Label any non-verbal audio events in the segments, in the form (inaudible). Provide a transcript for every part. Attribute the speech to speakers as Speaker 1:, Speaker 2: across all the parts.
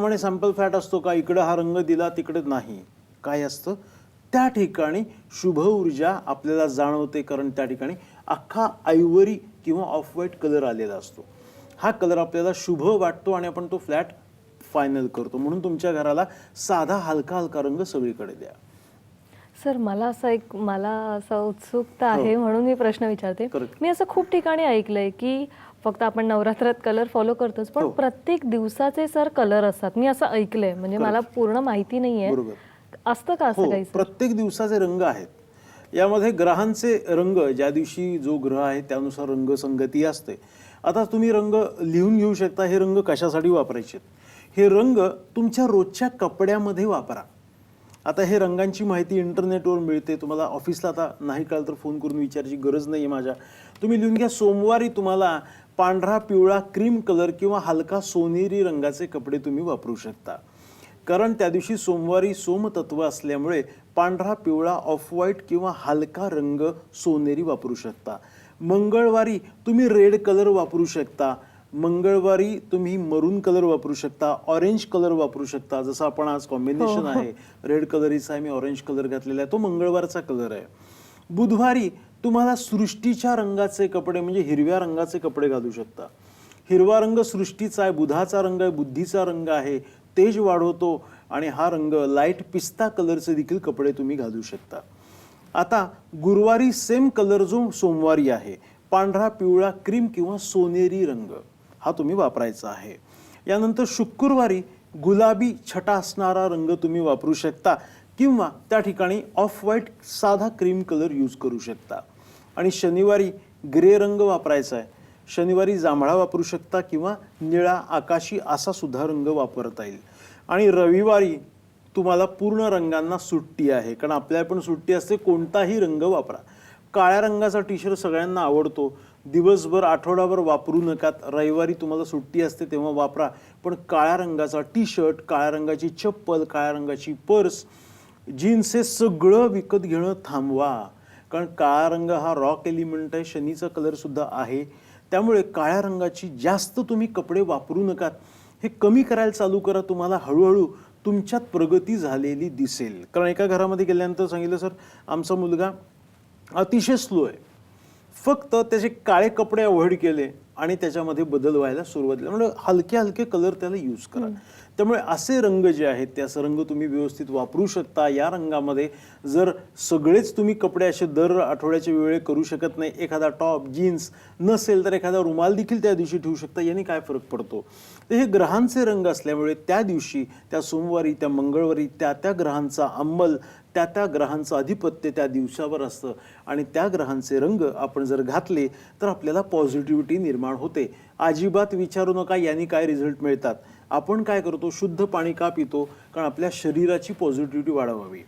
Speaker 1: त्याप्रमाणे sample flat असतो का इकडे हा रंग दिला तिकडे नाही. काय असतं? त्या ठिकाणी शुभ ऊर्जा आपल्याला जाणवते कारण त्या ठिकाणी अख्खा आयवरी किंवा ऑफ व्हाईट कलर आलेला असतो. हा कलर आपल्याला शुभ वाटतो आणि आपण तो फ्लॅट फायनल करतो. म्हणून तुमच्या घराला साधा हलका हलका रंग सगळीकडे द्या.
Speaker 2: सर मला असं एक मला असं उत्सुकता आहे म्हणून मी प्रश्न विचारते.
Speaker 1: हो.
Speaker 2: मी असं खूप ठिकाणी ऐकलंय की फक्त आपण नवरात्रात कलर फॉलो करतोच पण
Speaker 1: हो.
Speaker 2: प्रत्येक दिवसाचे सर कलर असतात. मी असं ऐकलंय. म्हणजे मला पूर्ण माहिती नाहीये. असतं का असं
Speaker 1: हो
Speaker 2: काही
Speaker 1: प्रत्येक दिवसाचे रंग आहेत. यामध्ये ग्रहांचे रंग ज्या दिवशी जो ग्रह आहे त्यानुसार रंगसंगती असते. आता तुम्ही रंग लिहून घेऊ शकता. हे रंग कशासाठी वापरायचे? हे रंग तुमच्या रोजच्या कपड्यामध्ये वापरा. आता हे रंगांची माहिती इंटरनेटवर मिळते. तुम्हाला ऑफिसला आता नाही कळलं तर फोन करून विचारायची गरज नाही आहे माझ्या. तुम्ही लिहून घ्या. सोमवारी तुम्हाला पांढरा पिवळा क्रीम कलर किंवा हलका सोनेरी रंगाचे कपडे तुम्ही वापरू शकता. कारण त्या दिवशी सोमवारी सोमतत्व असल्यामुळे पांढरा पिवळा ऑफ व्हाईट किंवा हलका रंग सोनेरी वापरू शकता. मंगळवारी तुम्ही रेड कलर वापरू शकता. मंगळवारी तुम्ही मरून कलर वापरू शकता ऑरेंज कलर वापरू शकता. जसं आपण आज कॉम्बिनेशन आहे. रेड कलरीचा आहे मी ऑरेंज कलर घातलेला आहे. तो मंगळवारचा कलर आहे. बुधवारी तुम्हाला सृष्टीच्या रंगाचे कपडे म्हणजे हिरव्या रंगाचे कपडे घालू शकता. हिरवा रंग सृष्टीचा आहे बुधाचा रंग आहे बुद्धीचा रंग आहे तेज वाढवतो आणि हा रंग लाइट पिस्ता कलरचे देखील कपडे तुम्ही घालू शकता. आता गुरुवारी सेम कलर जो सोमवारी आहे पांढरा पिवळा क्रीम किंवा सोनेरी रंग हा तुम्ही वापरायचा आहे. यानंतर शुक्रवारी गुलाबी छटा असणारा रंग तुम्ही वापरू शकता. किंवा त्या ठिकाणी ऑफ व्हाईट साधा क्रीम कलर यूज करू शकता. आणि शनिवारी ग्रे रंग वापरायचा आहे. शनिवारी जांभळा वापरू शकता किंवा निळा आकाशी असा सुद्धा रंग वापरता येईल. आणि रविवारी तुम्हाला पूर्ण रंगांना सुट्टी आहे. कारण आपल्याला पण सुट्टी असते कोणताही रंग वापरा. काळ्या रंगाचा टी शर्ट सगळ्यांना आवडतो. दिवसभर आठवडाभर वापरू नकात. रविवारी तुम्हाला सुट्टी असते तेव्हा वापरा. पण काळ्या रंगाचा टी शर्ट काळ्या रंगाची चप्पल काळ्या रंगाची पर्स जीन्स हे सगळं विकत घेणं थांबवा. कारण काळा रंग हा रॉक एलिमेंट आहे शनीचा कलरसुद्धा आहे. त्यामुळे काळ्या रंगाची जास्त तुम्ही कपडे वापरू नका हे कमी करायला चालू करा तुम्हाला हळूहळू तुमच्यात प्रगती झालेली दिसेल. कारण एका घरामध्ये गेल्यानंतर सांगितलं सर आमचा मुलगा अतिशय स्लो आहे. फक्त त्याचे काळे कपडे अवॉइड केले. आणि त्याच्यामध्ये बदल व्हायला सुरुवात म्हणजे हलके हलके कलर त्याला यूज करा. त्यामुळे असे रंग जे आहेत ते असं रंग तुम्ही व्यवस्थित वापरू शकता. या रंगामध्ये जर सगळेच तुम्ही कपडे असे दर आठवड्याच्या वेळे करू शकत नाही एखादा टॉप जीन्स नसेल तर एखादा रुमाल देखील त्या दिवशी ठेवू शकता. याने काय फरक पडतो? तर हे ग्रहांचे रंग असल्यामुळे त्या दिवशी त्या सोमवारी त्या मंगळवारी त्या त्या ग्रहांचा अंमल त्या त्या ग्रहांचं आधिपत्य त्या दिवसावर असतं. आणि त्या ग्रहांचे रंग आपण जर घातले तर आपल्याला पॉझिटिव्हिटी निर्माण होते. अजिबात विचारू नका यांनी काय रिझल्ट मिळतात? आपण काय करतो? शुद्ध पाणी का पितो? कारण आपल्या शरीराची पॉझिटिव्हिटी वाढवावी.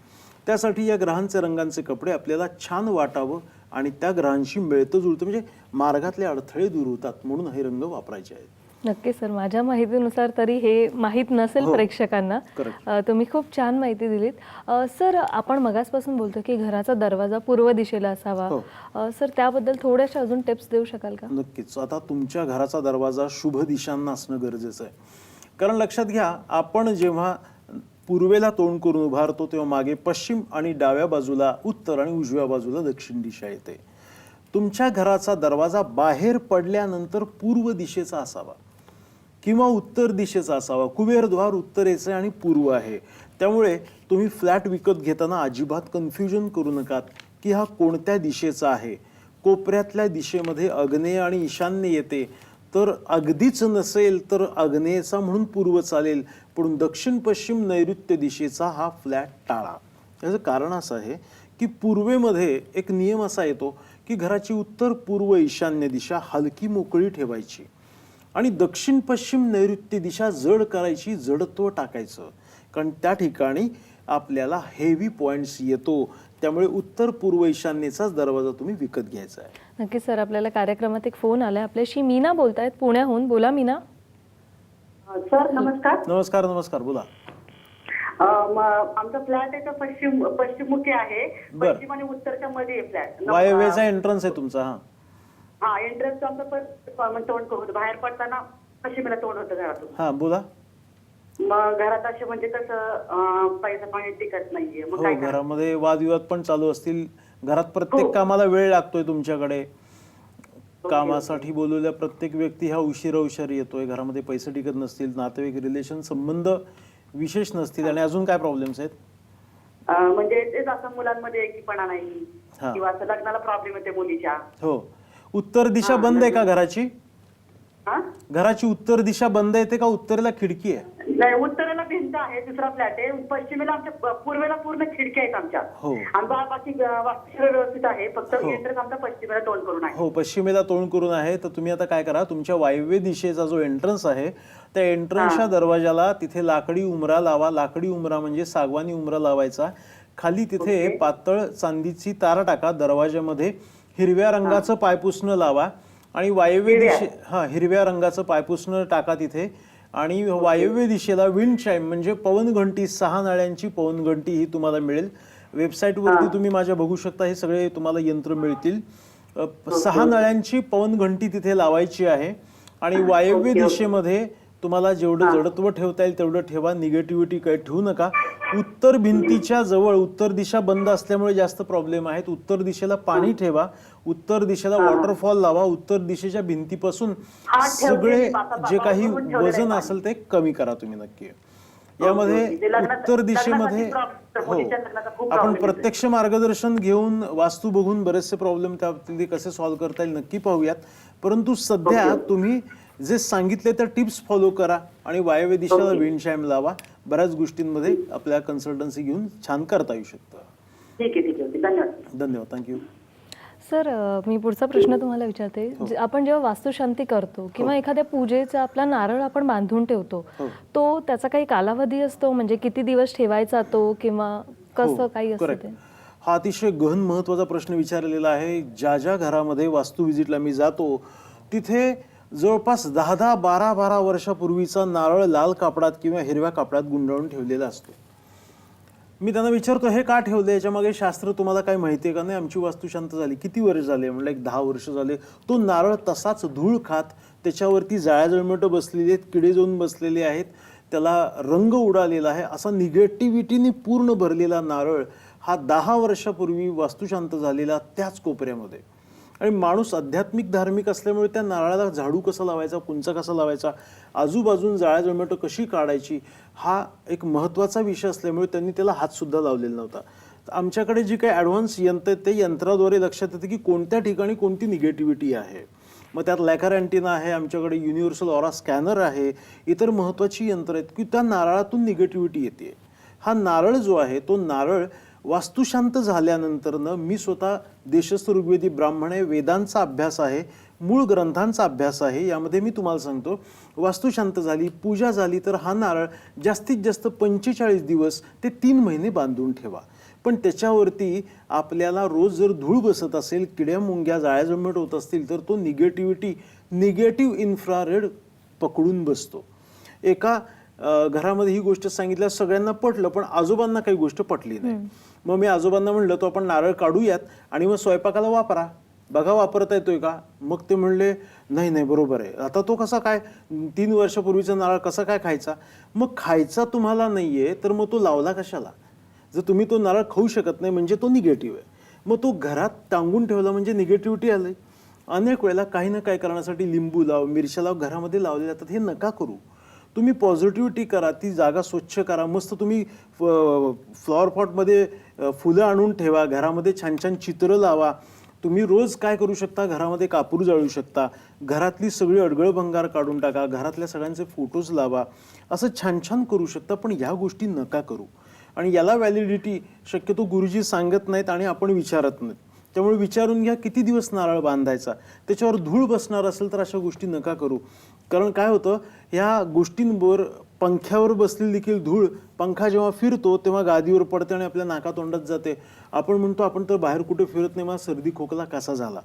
Speaker 1: त्यासाठी या ग्रहांचे रंगांचे कपडे आपल्याला छान वाटावं आणि त्या ग्रहांशी मिळतं जुळतं. म्हणजे मार्गातले अडथळे दूर होतात म्हणून हे रंग वापरायचे आहेत.
Speaker 2: नक्की सर. माझ्या माहितीनुसार तरी हे माहीत नसेल
Speaker 1: हो.
Speaker 2: प्रेक्षकांना. अ, तुम्ही खूप छान माहिती दिलीत. अ, सर आपण मगासपासून बोलतो की घराचा दरवाजा पूर्व दिशेला असावा.
Speaker 1: हो.
Speaker 2: अ, सर त्याबद्दल थोड्याशा अजून टिप्स देऊ शकाल का?
Speaker 1: नक्कीच. आता तुमच्या घराचा दरवाजा शुभ दिशांना असणं गरजेचं आहे. कारण लक्षात घ्या आपण जेव्हा पूर्वेला तोंड करून उभारतो तेव्हा मागे पश्चिम आणि डाव्या बाजूला उत्तर आणि उजव्या बाजूला दक्षिण दिशा येते. तुमच्या घराचा दरवाजा बाहेर पडल्यानंतर पूर्व दिशेचा असावा. किंवा उत्तर दिशेचा असावा. कुबेरद्वार उत्तरेचे आणि पूर्व आहे. त्यामुळे तुम्ही फ्लॅट विकत घेताना अजिबात कन्फ्युजन करू नकात की हा कोणत्या दिशेचा आहे. कोपऱ्यातल्या दिशेमध्ये अग्नेय आणि ईशान्य येते. तर अगदीच नसेल तर अग्नेयचा म्हणून पूर्व चालेल. पण दक्षिण पश्चिम नैऋत्य दिशेचा हा फ्लॅट टाळा. याचं कारण असं आहे की पूर्वेमध्ये एक नियम असा येतो की घराची उत्तर पूर्व ईशान्य दिशा हलकी मोकळी ठेवायची. आणि दक्षिण पश्चिम नैऋत्य दिशा जड करायची जडत्व टाकायचं. कारण त्या ठिकाणी आपल्याला हेवी पॉइंट्स येतो. त्यामुळे उत्तर पूर्व ईशान्येचाच दरवाजा तुम्ही विकत घ्यायचा आहे.
Speaker 2: नक्की सर. आपल्याला कार्यक्रमात एक फोन आलाय. आपल्याशी मीना बोलतायत पुण्याहून. बोला मीना.
Speaker 3: सर नमस्कार.
Speaker 1: नमस्कार नमस्कार. बोला.
Speaker 3: आमचा फ्लॅट आहे तो पश्चिम पश्चिममुखी आहे.
Speaker 1: बर.
Speaker 3: पश्चिम आणि उत्तरच्या मध्ये आहे फ्लॅट.
Speaker 1: वायव्यचा एंट्रन्स आहे तुमचा हा.
Speaker 3: हा एंट्रन्स आमचं पण तोंड होतं. बाहेर पडताना पश्चिमेला तोंड होतं घरातून.
Speaker 1: हा बोला.
Speaker 3: मग घरात असे म्हणजे कसं पैसा पाणी टिकत नाहीये. मग
Speaker 1: हो
Speaker 3: काय करायचं?
Speaker 1: घरामध्ये वादविवाद पण चालू असतील. घरात प्रत्येक कामाला वेळ लागतोय तुमच्याकडे. कामासाठी बोलवलेल्या प्रत्येक व्यक्ती हा उशिरा उशिरा येतोय. घरामध्ये पैसे टिकत नसतील नातेवाईक रिलेशन संबंध विशेष नसतील. आणि अजून काय प्रॉब्लेम्स आहेत?
Speaker 3: अं, म्हणजे तेच असं मुलांमध्ये एकीपणा नाही.
Speaker 1: हा.
Speaker 3: किंवा असं लग्नाला प्रॉब्लेम येते मुलीच्या.
Speaker 1: हो. उत्तर दिशा बंद आहे का घराची?
Speaker 3: हा?
Speaker 1: घराची उत्तर दिशा बंद येते का उत्तरेला खिडकी आहे?
Speaker 3: नाही उत्तरेला भिंत आहे दुसरा फ्लॅट आहे. पश्चिमेला आमच्या प- पूर्वेला पूर्ण खिडक्या आहेत आमच्या.
Speaker 1: हो.
Speaker 3: आणि बा- बाकी वास्तू व्यवस्थित आहे. फक्त
Speaker 1: हो.
Speaker 3: एंट्रन्स आमचा पश्चिमेला तोंड करून आहे.
Speaker 1: हो पश्चिमेला तोंड करून आहे. तर तुम्ही आता काय करा तुमच्या वायव्य दिशेचा जो एंट्रन्स आहे त्या एंट्रन्सच्या दरवाजाला तिथे लाकडी उमरा लावा. लाकडी उमरा म्हणजे सागवानी उमरा लावायचा. खाली तिथे पातळ चांदीची तार टाका दरवाजामध्ये. हिरव्या रंगाचं पायपुसणं लावा आणि वायव्य दिशे हा हिरव्या रंगाचं पायपुसणं टाका तिथे. आणि वायव्य दिशेला विंड चाईम म्हणजे पवन घंटी सहा नाळ्यांची पवन घंटी ही तुम्हाला मिळेल. वेबसाईटवरती तुम्ही माझ्या बघू शकता हे सगळे तुम्हाला यंत्र मिळतील. सहा नळ्यांची पवन घंटी तिथे लावायची आहे. आणि वायव्य दिशेमध्ये तुम्हाला जेवढं जडत्व ठेवता येईल तेवढं ठेवा. निगेटिव्हिटी काही ठेवू नका. उत्तर भिंतीच्या जवळ उत्तर दिशा बंद असल्यामुळे जास्त प्रॉब्लेम आहेत. उत्तर दिशेला पाणी ठेवा. उत्तर दिशेला वॉटरफॉल लावा. उत्तर दिशेच्या भिंतीपासून. सगळे जे काही वजन. असेल ते कमी करा तुम्ही नक्की. यामध्ये उत्तर दिशेमध्ये हो. आपण. प्रत्यक्ष मार्गदर्शन घेऊन वास्तू बघून बरेचसे प्रॉब्लेम त्यातील कसे सॉल्व्ह करता येईल नक्की पाहूयात. परंतु सध्या तुम्ही जे सांगितले त्या टिप्स फॉलो करा आणि वायव्य दिशेला विंड शाईम लावा. बऱ्याच गोष्टींमध्ये आपल्या कन्सल्टन्सी घेऊन छान करता येऊ शकतं.
Speaker 3: ठीक आहे ठीक आहे. धन्यवाद.
Speaker 1: धन्यवाद. थँक्यू
Speaker 2: सर मी पुढचा प्रश्न तुम्हाला विचारते. जे- आपण जेव्हा वास्तुशांती करतो किंवा एखाद्या पूजेचा आपला नारळ आपण बांधून ठेवतो
Speaker 1: हो.
Speaker 2: तो त्याचा काही कालावधी असतो? म्हणजे किती दिवस ठेवायचा तो किंवा कसं काही असतं
Speaker 1: करेक्ट
Speaker 2: ते?
Speaker 1: हा अतिशय गहन महत्त्वाचा प्रश्न विचारलेला आहे. ज्या ज्या घरामध्ये वास्तू विजिटला मी जातो तिथे जवळपास दहा दहा बारा बारा वर्षापूर्वीचा नारळ लाल कापडात किंवा हिरव्या कापडात गुंडाळून ठेवलेला असतो. मी त्यांना विचारतो हे का ठेवलं याच्यामागे शास्त्र तुम्हाला काय माहिती आहे का नाही? आमची वास्तू शांत झाली. किती वर्ष झाले? म्हणलं एक दहा वर्ष झाले. तो नारळ तसाच धूळ खात त्याच्यावरती जाळ्या जळमट बसलेली आहेत किडे जाऊन बसलेले आहेत. त्याला रंग उडालेला आहे. असा निगेटिव्हिटीने पूर्ण भरलेला नारळ हा दहा वर्षापूर्वी वास्तुशांत झालेला त्याच कोपऱ्यामध्ये. आणि माणूस आध्यात्मिक धार्मिक असल्यामुळे त्या नारळाला झाडू कसा लावायचा कुंचा कसा लावायचा आजूबाजून जाळ्या जळमटं कशी काढायची हा एक महत्त्वाचा विषय असल्यामुळे त्यांनी त्याला हातसुद्धा लावलेला नव्हता. तर आमच्याकडे जी काही ॲडव्हान्स यंत्र आहेत ते यंत्राद्वारे लक्षात येतं की कोणत्या ठिकाणी कोणती निगेटिव्हिटी आहे. मग त्यात लॅकर अँटिना आहे आमच्याकडे युनिव्हर्सल ऑरा स्कॅनर आहे इतर महत्त्वाची यंत्र आहेत की त्या नारळातून निगेटिव्हिटी येते. हा नारळ जो आहे तो नारळ वास्तुशांत झाल्यानंतरनं मी स्वतः देशस्थ ऋग्वेदी ब्राह्मण आहे वेदांचा अभ्यास आहे मूळ ग्रंथांचा अभ्यास आहे यामध्ये मी तुम्हाला सांगतो वास्तुशांत झाली पूजा झाली तर हा नारळ जास्तीत जास्त पंचेचाळीस दिवस ते तीन महिने बांधून ठेवा. पण त्याच्यावरती आपल्याला रोज जर धूळ बसत असेल किड्या मुंग्या जाळ्या जमट होत असतील तर तो निगेटिव्हिटी निगेटिव्ह इन्फ्रारेड पकडून बसतो. एका घरामध्ये ही गोष्ट सांगितल्या सगळ्यांना पटलं पण आजोबांना काही गोष्ट पटली नाही. मग मी आजोबांना म्हणलं तो आपण नारळ काढूयात आणि मग स्वयंपाकाला वापरा. बघा वापरता येतोय का? मग ते म्हणले नाही नाही बरोबर आहे. आता तो कसा काय तीन वर्षापूर्वीचा नारळ कसा काय खायचा? मग खायचा तुम्हाला नाही आहे तर मग तो लावला कशाला? जर तुम्ही तो नारळ खाऊ शकत नाही म्हणजे तो निगेटिव्ह आहे. मग तो घरात टांगून ठेवला म्हणजे निगेटिव्हिटी आली अनेक वेळेला काही ना काही करण्यासाठी लिंबू लाव मिरच्या लाव घरामध्ये लावले जातात हे नका करू. तुम्ही पॉझिटिव्हिटी करा ती जागा स्वच्छ करा. मस्त तुम्ही फ्लॉवर पॉटमध्ये फुलं आणून ठेवा घरामध्ये छान छान चित्र लावा. तुम्ही रोज काय करू शकता? घरामध्ये कापूर जाळू शकता. घरातली सगळी अडगळ भंगार काढून टाका. घरातल्या सगळ्यांचे फोटोज लावा. असं छान छान करू शकता पण ह्या गोष्टी नका करू. आणि याला व्हॅलिडिटी शक्यतो गुरुजी सांगत नाहीत आणि आपण विचारत नाहीत. त्यामुळे विचारून घ्या किती दिवस नारळ बांधायचा? त्याच्यावर धूळ बसणार असेल तर अशा गोष्टी नका करू. कारण काय होतं? ह्या गोष्टींवर पंख्यावर बसलेली देखील धूळ पंखा जेव्हा फिरतो तेव्हा गादीवर पडते आणि आपल्या नाकातोंडात जाते. आपण म्हणतो आपण तर बाहेर कुठे फिरत नाही मला सर्दी खोकला कसा झाला?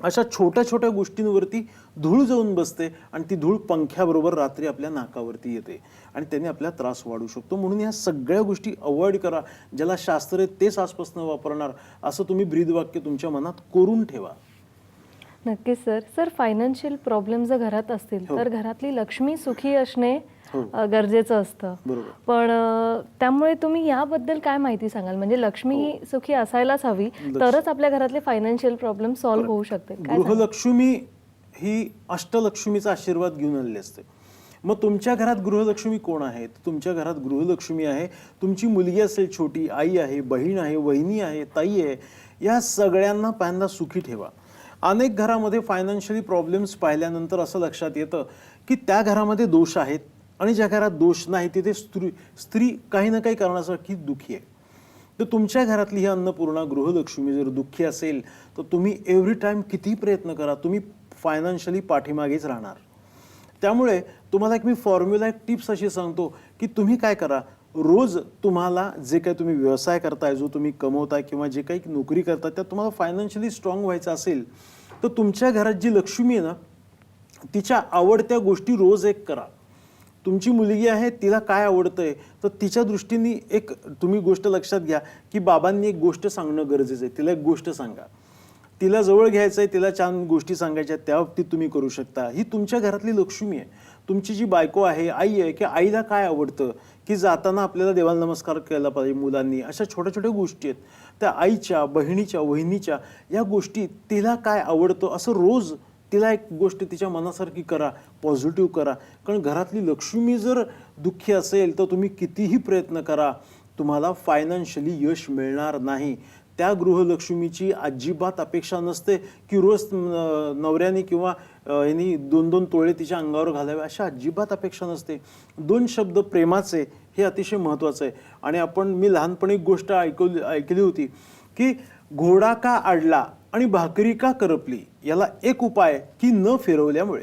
Speaker 1: अशा छोट्या छोट्या गोष्टींवरती धूळ जाऊन बसते आणि ती धूळ पंख्याबरोबर रात्री आपल्या नाकावरती येते आणि त्याने आपला त्रास वाढू शकतो. म्हणून या सगळ्या गोष्टी अवॉइड करा ज्याला शास्त्र आहे तेच आजपासून वापरणार असं तुम्ही ब्रीदवाक्य तुमच्या मनात कोरून ठेवा.
Speaker 2: नक्कीच सर. सर फायनान्शियल प्रॉब्लेम जर घरात असतील तर घरातली लक्ष्मी सुखी असणे
Speaker 1: हो.
Speaker 2: गरजेचं असतं. पण त्यामुळे तुम्ही याबद्दल काय माहिती सांगाल? म्हणजे लक्ष्मी
Speaker 1: हो.
Speaker 2: ही सुखी असायलाच हवी तरच आपल्या घरातले फायनान्शियल प्रॉब्लेम सॉल्व्ह होऊ शकते?
Speaker 1: गृहलक्ष्मी ही अष्टलक्ष्मीचा आशीर्वाद घेऊन आलेली असते. मग तुमच्या घरात गृहलक्ष्मी कोण आहे? तुमच्या घरात गृहलक्ष्मी आहे. तुमची मुलगी असेल छोटी आई आहे बहीण आहे वहिनी आहे ताई आहे या सगळ्यांना पहिल्यांदा सुखी ठेवा. अनेक घरामध्ये फायनान्शियली प्रॉब्लेम्स पाहिल्यानंतर असं लक्षात येतं की त्या घरामध्ये दोष आहेत. आणि ज्या घरात दोष नाही तिथे स्त्री स्त्री काही ना काही कारणासाठी दुःखी आहे. तर तुमच्या घरातली ही अन्नपूर्णा गृहलक्ष्मी जर दुःखी असेल तर तुम्ही एव्हरी टाईम किती प्रयत्न करा तुम्ही फायनान्शियली पाठीमागेच राहणार. त्यामुळे तुम्हाला एक मी फॉर्म्युला एक टिप्स अशी सांगतो की तुम्ही काय करा रोज तुम्हाला जे काही तुम्ही व्यवसाय करताय जो तुम्ही कमवताय किंवा जे काही नोकरी करताय त्यात तुम्हाला फायनान्शियली स्ट्रॉंग व्हायचं असेल तर तुमच्या घरात जी लक्ष्मी आहे ना तिच्या आवडत्या गोष्टी रोज एक करा. तुमची मुलगी आहे तिला काय आवडतंय? तर तिच्या दृष्टीने एक तुम्ही गोष्ट लक्षात घ्या की बाबांनी एक गोष्ट सांगणं गरजेचं आहे. तिला एक गोष्ट सांगा. तिला जवळ घ्यायचं आहे तिला छान गोष्टी सांगायच्या त्या बाबतीत तुम्ही करू शकता. ही तुमच्या घरातली लक्ष्मी आहे. तुमची जी बायको आहे आई आहे की आईला काय आवडतं? की जाताना आपल्याला देवाला नमस्कार केला पाहिजे मुलांनी अशा छोट्या छोट्या गोष्टी आहेत. त्या आईच्या बहिणीच्या वहिनीच्या या गोष्टी तिला काय आवडतं? असं रोज तिला एक गोष्ट तिच्या मनासारखी करा पॉझिटिव्ह करा. कारण घरातली लक्ष्मी जर दुःखी असेल तर तुम्ही कितीही प्रयत्न करा तुम्हाला फायनान्शियली यश मिळणार नाही. त्या गृहलक्ष्मीची अजिबात अपेक्षा नसते की रोज नवऱ्याने किंवा यांनी दोन दोन तोळे तिच्या अंगावर घालावे अशा अजिबात अपेक्षा नसते. दोन शब्द प्रेमाचे हे अतिशय महत्त्वाचं आहे. आणि आपण मी लहानपणी एक गोष्ट ऐकवली ऐकली होती की घोडा का आडला आणि भाकरी का करपली याला एक उपाय की न फिरवल्यामुळे.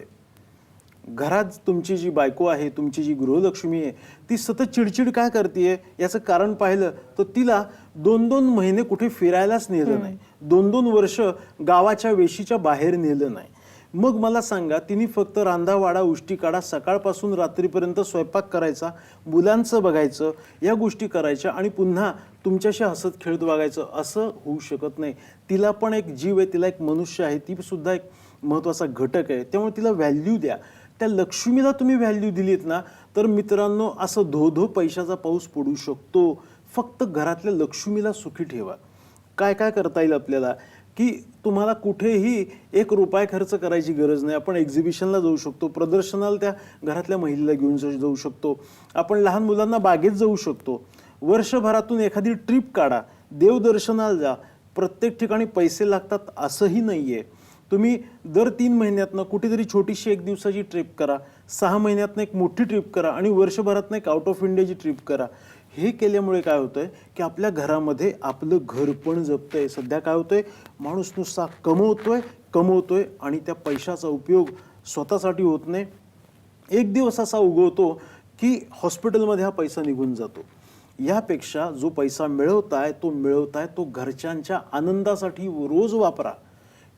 Speaker 1: घरात तुमची जी बायको आहे तुमची जी गृहलक्ष्मी आहे ती सतत चिडचिड काय करते याचं कारण पाहिलं तर तिला दोन दोन महिने कुठे फिरायलाच नेलं नाही. दोन दोन वर्ष गावाच्या वेशीच्या बाहेर नेलं नाही. मग मला सांगा तिने फक्त रांधावाडा उष्टी काढा सकाळपासून रात्रीपर्यंत स्वयंपाक करायचा मुलांचं बघायचं या गोष्टी करायच्या आणि पुन्हा तुमच्याशी हसत खेळत वागायचं असं होऊ शकत नाही. तिला पण एक जीव आहे तिला एक मनुष्य आहे ती सुद्धा एक महत्त्वाचा घटक आहे. त्यामुळे तिला व्हॅल्यू द्या. त्या लक्ष्मीला तुम्ही व्हॅल्यू दिलीत ना तर मित्रांनो असं धो धो पैशाचा पाऊस पडू शकतो. फक्त घरातल्या लक्ष्मीला सुखी ठेवा. काय काय करता येईल आपल्याला? की तुम्हाला कुठेही एक रुपये खर्च करायची गरज नाही. आपण एक्झिबिशनला जाऊ शकतो प्रदर्शनाला त्या घरातल्या महिलेला घेऊन जाऊ शकतो. आपण लहान मुलांना बागेत जाऊ शकतो. वर्षभरातून एखादी ट्रिप काढा. देवदर्शनाला जा. प्रत्येक ठिकाणी पैसे लागतात असंही नाही आहे तुम्ही दर तीन महिन्यातनं कुठेतरी छोटीशी एक दिवसाची ट्रिप करा. सहा महिन्यातनं एक मोठी ट्रिप करा आणि वर्षभरातनं एक आउट ऑफ इंडियाची ट्रिप करा. हे केल्यामुळे काय होतंय की आपल्या घरामध्ये आपलं घर पण जपतंय. सध्या काय होतंय माणूस नुसता कमवतोय कमवतोय आणि त्या पैशाचा उपयोग स्वतःसाठी होत नाही. एक दिवस असा उगवतो की हॉस्पिटलमध्ये हा पैसा निघून जातो. यापेक्षा जो पैसा मिळवताय तो मिळवताय तो घरच्यांच्या आनंदासाठी रोज वापरा.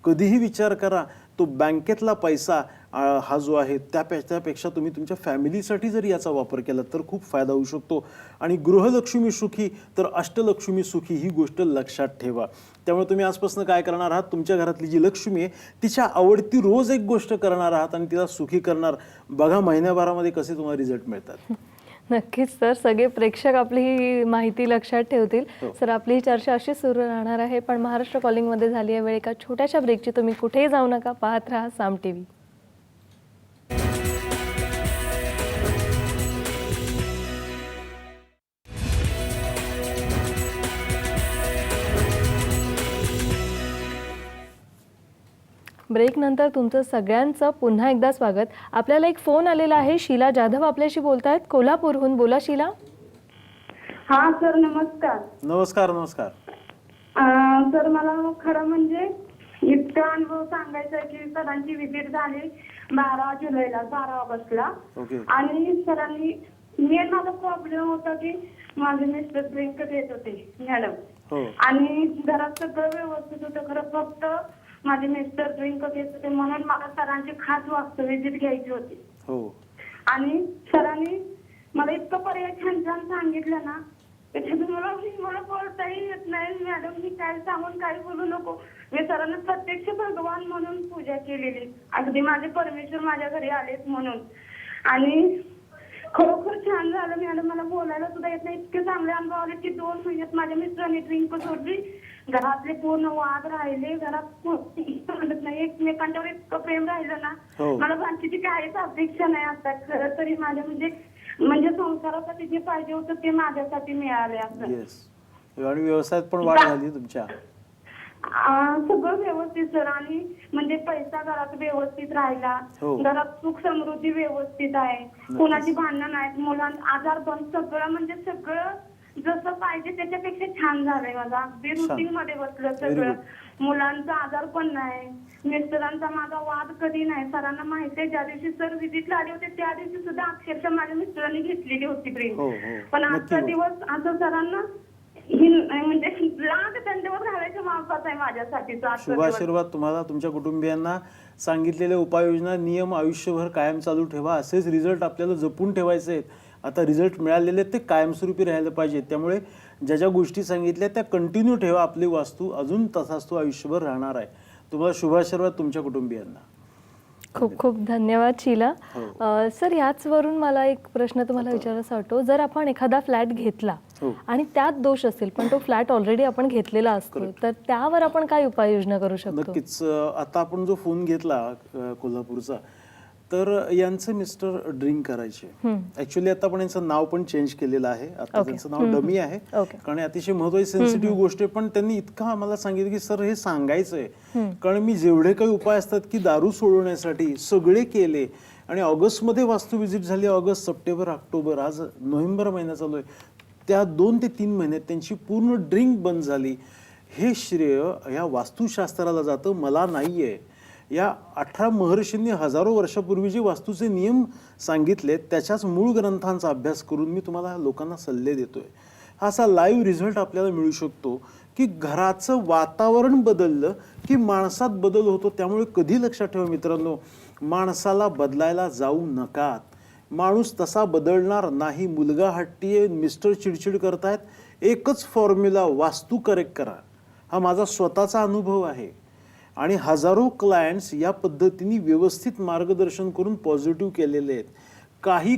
Speaker 1: कधीही विचार करा तो बँकेतला पैसा हा जो आहे त्यापे त्यापेक्षा तुम्ही तुमच्या फॅमिलीसाठी जर याचा वापर केला तर खूप फायदा होऊ शकतो. आणि गृहलक्ष्मी सुखी तर अष्टलक्ष्मी सुखी ही गोष्ट लक्षात ठेवा. त्यामुळे तुम्ही आजपासून काय करणार आहात? तुमच्या घरातली जी लक्ष्मी आहे तिच्या आवडती रोज एक गोष्ट करणार आहात आणि तिला सुखी करणार. बघा महिन्याभरामध्ये कसे तुम्हाला रिझल्ट मिळतात. (laughs)
Speaker 2: नक्कीच सर सगळे प्रेक्षक आपली ही माहिती लक्षात ठेवतील. सर आपली ही चर्चा अशी सुरू राहणार आहे पण महाराष्ट्र कॉलिंगमध्ये झाली आहे वेळ एका छोट्याशा ब्रेकची तुम्ही कुठेही जाऊ नका पाहत राहा साम टी व्ही ब्रेक नंतर तुमचं सगळ्यांचं पुन्हा एकदा स्वागत. आपल्याला एक फोन आलेला आहे. शीला जाधव आपल्याशी बोलतायत. कोल्हापूरहून बोला शीला.
Speaker 3: हा सर नमस्कार.
Speaker 1: नमस्कार नमस्कार.
Speaker 3: अं, सर मला खरं म्हणजे इतका अनुभव सांगायचा आहे की सरांची विजिट झाली बारा जुलैला बारा ऑगस्टला.
Speaker 1: ओके.
Speaker 3: आणि सरांनी मेन माझा प्रॉब्लेम होता की माझे मिस्टर ड्रिंक देत होते मॅडम
Speaker 1: हो.
Speaker 3: आणि घरात सगळं व्यवस्थित होतं. खरं फक्त माझे मिस्टर ड्रिंक घेत होते म्हणून मला सरांची खास वास्तू विजिट घ्यायची होती.
Speaker 1: हो.
Speaker 3: आणि सरांनी मला इतकं पर्याय छान छान सांगितलं ना त्याच्यात मला मला बोलताही येत नाही. मॅडम मी काय सांगून काय बोलू नको. मी सरांना प्रत्यक्ष भगवान म्हणून पूजा केलेली. अगदी माझे परमेश्वर माझ्या घरी आलेत म्हणून. आणि खरोखर छान झालं मॅडम मला बोलायला सुद्धा येत नाही. इतके चांगले अनुभव आले की दोन महिन्यात माझ्या मिस्टरांनी ड्रिंक सोडली. घरातले पूर्ण वाद राहिले घरात म्हणत नाही एकमेकांच्यावर इतकं प्रेम राहिलं ना
Speaker 1: हो.
Speaker 3: मला बाकीची काहीच अपेक्षा नाही आता. खरं तरी माझ्या म्हणजे म्हणजे संसारासाठी जे पाहिजे होतं ते माझ्यासाठी मिळाले असं.
Speaker 1: येस आणि व्यवसायात पण वाढ झाली तुमच्या.
Speaker 3: आ, सगळं व्यवस्थित सर. आणि म्हणजे पैसा घरात व्यवस्थित राहिला.
Speaker 1: हो.
Speaker 3: घरात सुख समृद्धी व्यवस्थित आहे. कोणाची भांडणं नाहीत. मुलांना आजार पण सगळं म्हणजे सगळं जसं पाहिजे त्याच्यापेक्षा छान झालंय माझं अगदी. रुटीन मध्ये बसलं सगळं. मुलांचा आजार पण नाही मिस्टरांचा माझा वाद कधी नाही सरांना माहिती आहे ज्या दिवशी सर व्हिजिटला आले होते त्या दिवशी सुद्धा अक्षरशः माझ्या मिस्टरांनी घेतलेली होती ड्रिंक
Speaker 1: हो, हो.
Speaker 3: पण
Speaker 1: नक्की
Speaker 3: आजचा
Speaker 1: हो.
Speaker 3: दिवस असं सरांना हि- म्हणजे लाख घालायच्या आहे माझ्यासाठीचा आजचा
Speaker 1: शुभ
Speaker 3: दिवस.
Speaker 1: आशीर्वाद तुम्हाला तुमच्या कुटुंबियांना सांगितलेल्या उपाययोजना नियम आयुष्यभर कायम चालू ठेवा असेच रिझल्ट आपल्याला जपून ठेवायचे आहेत आता रिझल्ट मिळालेले ते कायमस्वरूपी राहायला पाहिजेत त्यामुळे ज्या ज्या गोष्टी सांगितल्या त्या कंटिन्यू ठेवा. आपली वास्तू अजून तसाच तो आयुष्यभर राहणार आहे. तुम्हाला शुभाशीर्वाद तुमच्या कुटुंबियांना.
Speaker 2: खूप खूप धन्यवाद शीला.
Speaker 1: हो.
Speaker 2: सर याचवरून मला एक प्रश्न तुम्हाला विचारायचा वाटतो. जर आपण एखादा फ्लॅट घेतला
Speaker 1: हो. आणि
Speaker 2: त्यात दोष असेल पण तो फ्लॅट ऑलरेडी आपण घेतलेला असतो तर त्यावर आपण काय उपाययोजना करू शकतो?
Speaker 1: नक्कीच. आता आपण जो फोन घेतला कोल्हापूरचा तर यांचे मिस्टर ड्रिंक करायचे. ऍक्च्युली आता आपण यांचं नाव पण चेंज केलेलं आहे. आता. त्यांचं नाव डमी आहे. कारण अतिशय महत्वाची सेन्सिटिव्ह गोष्ट आहे. पण त्यांनी इतकं आम्हाला सांगितलं की सर हे सांगायचंय. कारण मी जेवढे काही उपाय असतात की दारू सोडवण्यासाठी सगळे केले. आणि ऑगस्टमध्ये वास्तू विजिट झाली. ऑगस्ट सप्टेंबर ऑक्टोबर आज नोव्हेंबर महिना चालू आहे. त्या दोन ते तीन महिन्यात त्यांची पूर्ण ड्रिंक बंद झाली. हे श्रेय या वास्तुशास्त्राला जातं मला नाहीये. या अठरा महर्षींनी हजारो वर्षापूर्वी जे वास्तूचे नियम सांगितले त्याच्याच मूळ ग्रंथांचा अभ्यास करून मी तुम्हाला लोकांना सल्ले देतोय. हा असा लाईव्ह रिझल्ट आपल्याला मिळू शकतो की घराचं वातावरण बदललं की माणसात बदल होतो त्यामुळे कधी लक्षात ठेवा मित्रांनो माणसाला बदलायला जाऊ नकात. माणूस तसा बदलणार नाही. मुलगा हट्टी आहे मिस्टर चिडचिड करतायत एकच फॉर्म्युला वास्तू करेक्ट करा. हा माझा स्वतःचा अनुभव आहे. आणि हजारो क्लायंट्स या पद्धतीने व्यवस्थित मार्गदर्शन करून पॉझिटिव्ह केलेले आहेत. काही